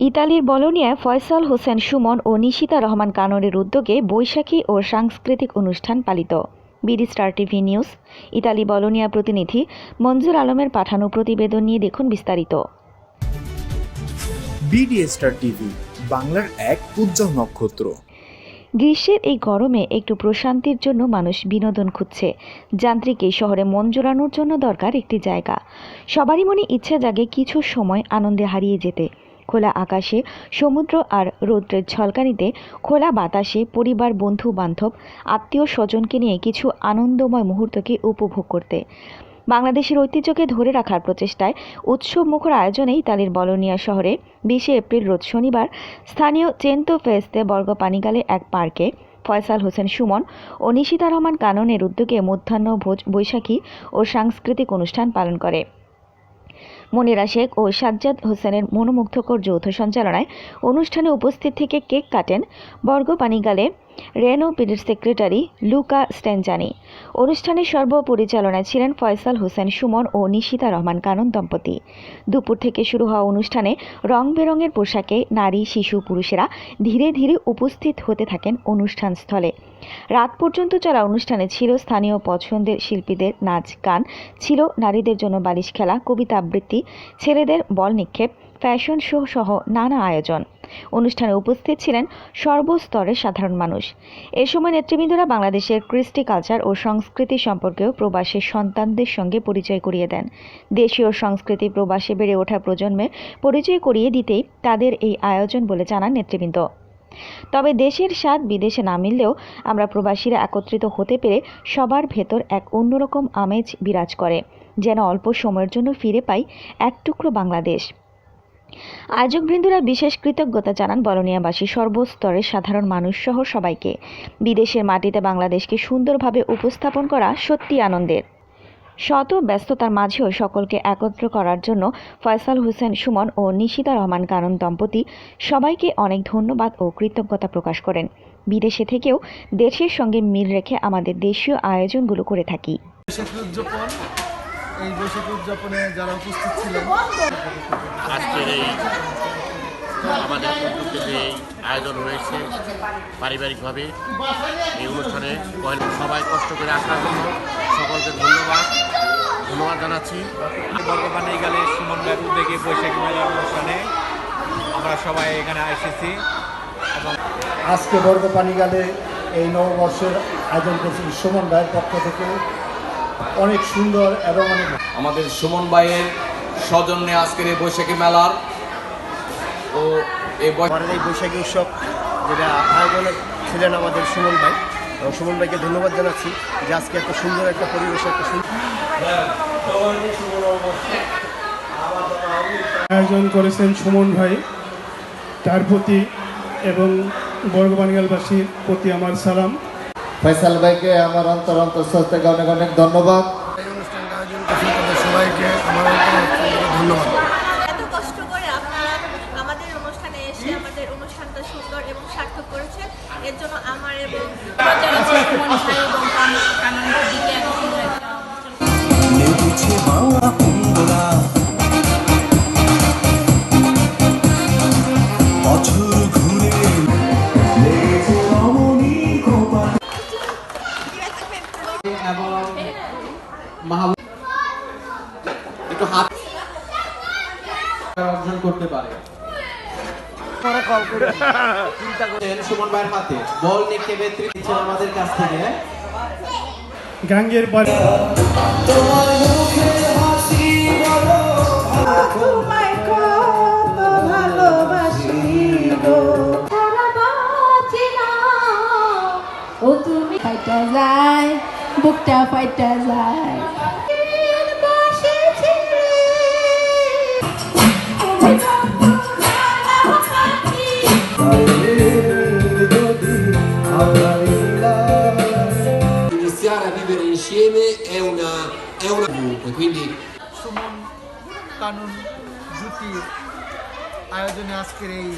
ইতালির বলোনিয়ায় ফয়সাল হোসেন সুমন ও নিশিতা রহমান কাননের উদ্যোগে বৈশাখী ও সাংস্কৃতিক অনুষ্ঠান পালিত। BD star TV news Italy Bologna প্রতিনিধি মঞ্জুর আলমের পাঠানো প্রতিবেদন নিয়ে দেখুন বিস্তারিত। স্টার টিভি বাংলার এক উজ্জ্বল নক্ষত্র। গ্রীষ্মের এই গরমে একটু প্রশান্তির জন্য মানুষ বিনোদন খুঁজছে। যান্ত্রিক এই শহরে মন জোড়ানোর জন্য দরকার একটি জায়গা। সবারই মনে ইচ্ছে জাগে কিছু সময় আনন্দে হারিয়ে যেতে। খোলা আকাশে, সমুদ্র আর রৌদ্রের ঝলকানিতে খোলা বাতাসে পরিবার, বন্ধু, বান্ধব, আত্মীয় স্বজনকে নিয়ে কিছু আনন্দময় মুহূর্তকে উপভোগ করতে। বাংলাদেশের ঐতিহ্যকে ধরে রাখার প্রচেষ্টায় উৎসব মুখর আয়োজনে ইতালির বলোনিয়া শহরে বিশে এপ্রিল রোজ শনিবার স্থানীয় চেন্তো ফেস্তে বর্গ পানিগালে এক পার্কে ফয়সাল হোসেন সুমন ও নিশিতা রহমান কাননের উদ্যোগে মধ্যাহ্ন ভোজ বৈশাখী ও সাংস্কৃতিক অনুষ্ঠান পালন করে। মনিরা শেখ ও সাজ্জাদ হোসেনের মনোমুগ্ধকর যৌথ সঞ্চালনায় অনুষ্ঠানে উপস্থিত থেকে কেক কাটেন বর্গ পানিগালে রেনো পিডির সেক্রেটারি লুকা স্টেনজানি অনুষ্ঠানের সর্বপরিচালনায় ছিলেন ফয়সাল হোসেন সুমন ও নিশিতা রহমান কানন দম্পতি। দুপুর থেকে শুরু হওয়া অনুষ্ঠানে রং বেরঙের পোশাকে নারী, শিশু, পুরুষেরা ধীরে ধীরে উপস্থিত হতে থাকেন অনুষ্ঠান স্থলে। রাত পর্যন্ত চলা অনুষ্ঠানে ছিল স্থানীয় পছন্দের শিল্পীদের নাচ, গান, ছিল নারীদের জন্য বালিশ খেলা, কবিতা আবৃত্তি, ছেলেদের বল নিক্ষেপ, ফ্যাশন শো সহ নানা আয়োজন। অনুষ্ঠানে উপস্থিত ছিলেন সর্বস্তরের সাধারণ মানুষ। এ সময় নেতৃবৃন্দরা বাংলাদেশের কৃষ্টি কালচার ও সংস্কৃতি সম্পর্কেও প্রবাসী সন্তানদের সঙ্গে পরিচয় করিয়ে দেন। দেশীয় সংস্কৃতি প্রবাসে বেড়ে ওঠা প্রজন্মে পরিচয় করিয়ে দিতেই তাদের এই আয়োজন বলে জানান নেতৃবৃন্দ। তবে দেশের স্বাদ বিদেশে না মিললেও আমরা প্রবাসীরা একত্রিত হতে পেরে সবার ভেতর এক অন্যরকম আমেজ বিরাজ করে, যেন অল্প সময়ের জন্য ফিরে পাই এক টুকরো বাংলাদেশ। আয়োজকবৃন্দরা বিশেষ কৃতজ্ঞতা জানান বরনিয়াবাসী। সর্বস্তরের সাধারণ মানুষ সহ সবাইকে। বিদেশের মাটিতে বাংলাদেশকে সুন্দরভাবে উপস্থাপন করা সত্যি আনন্দের। শত ব্যস্ততার মাঝেও সকলকে একত্র করার জন্য ফয়সাল হোসেন সুমন ও নিশিতা রহমান কানন দম্পতি সবাইকে অনেক ধন্যবাদ ও কৃতজ্ঞতা প্রকাশ করেন। বিদেশে থেকেও দেশের সঙ্গে মিল রেখে আমাদের দেশীয় আয়োজনগুলো করে থাকি। এই বৈশাখী উদযাপনে যারা উপস্থিত ছিলেন আজকের এই আমাদের উদ্যোগে এই আয়োজন হয়েছে পারিবারিকভাবে। এই অনুষ্ঠানে পয়লা সবাই কষ্ট করে আসার জন্য সকলকে ধন্যবাদ ধন্যবাদ জানাচ্ছি। বর্গপানি গেলে সুমন ভাইয়ের উদ্যোগে বৈশাখী মেলার অনুষ্ঠানে আমরা সবাই এখানে এসেছি এবং আজকে বর্গ পানিগালে এই নববর্ষের আয়োজন করছেন সুমন ভাইয়ের পক্ষ থেকে। অনেক সুন্দর এবং অনেক আমাদের সুমন ভাইয়ের সৌজন্যে আজকের এই বৈশাখী মেলার। ও এই বৈশাখী উৎসব যেটা আয়োজনে ছিলেন আমাদের সুমন ভাই। এবং সুমন ভাইকে ধন্যবাদ জানাচ্ছি যে আজকে এত সুন্দর একটা পরিবেশ একটা সুন্দর আয়োজন করেছেন সুমন ভাই। তার প্রতি এবং বর্গবানিয়ালবাসীর প্রতি আমার সালাম। ফয়সাল ভাইকে আমার অন্তর অন্তর থেকে অনেক অনেক ধন্যবাদ। এই অনুষ্ঠানটা আয়োজন করছেন তাদের সবাইকে আমার ধন্যবাদ। এত কষ্ট করে আপনারা আমাদের অনুষ্ঠানে এসে আমাদের অনুষ্ঠানটা সুন্দর এবং সার্থক করেছেন এর জন্য আমার এবং অর্জন করতে পারে। সুমন ভাইয়ের হাতে। বল নিক্ষেপে তৃতীয় আমাদের কাছ থেকে। গাঙ্গের বাড়ি তোমায় কত ভালোবাসি গো। সারা বাঁচিনা ও তুমি ফাইটা যায় বুকটা ফাইটা যায় বিধি সুমন কানুন জুটির আয়োজনে আজকের এই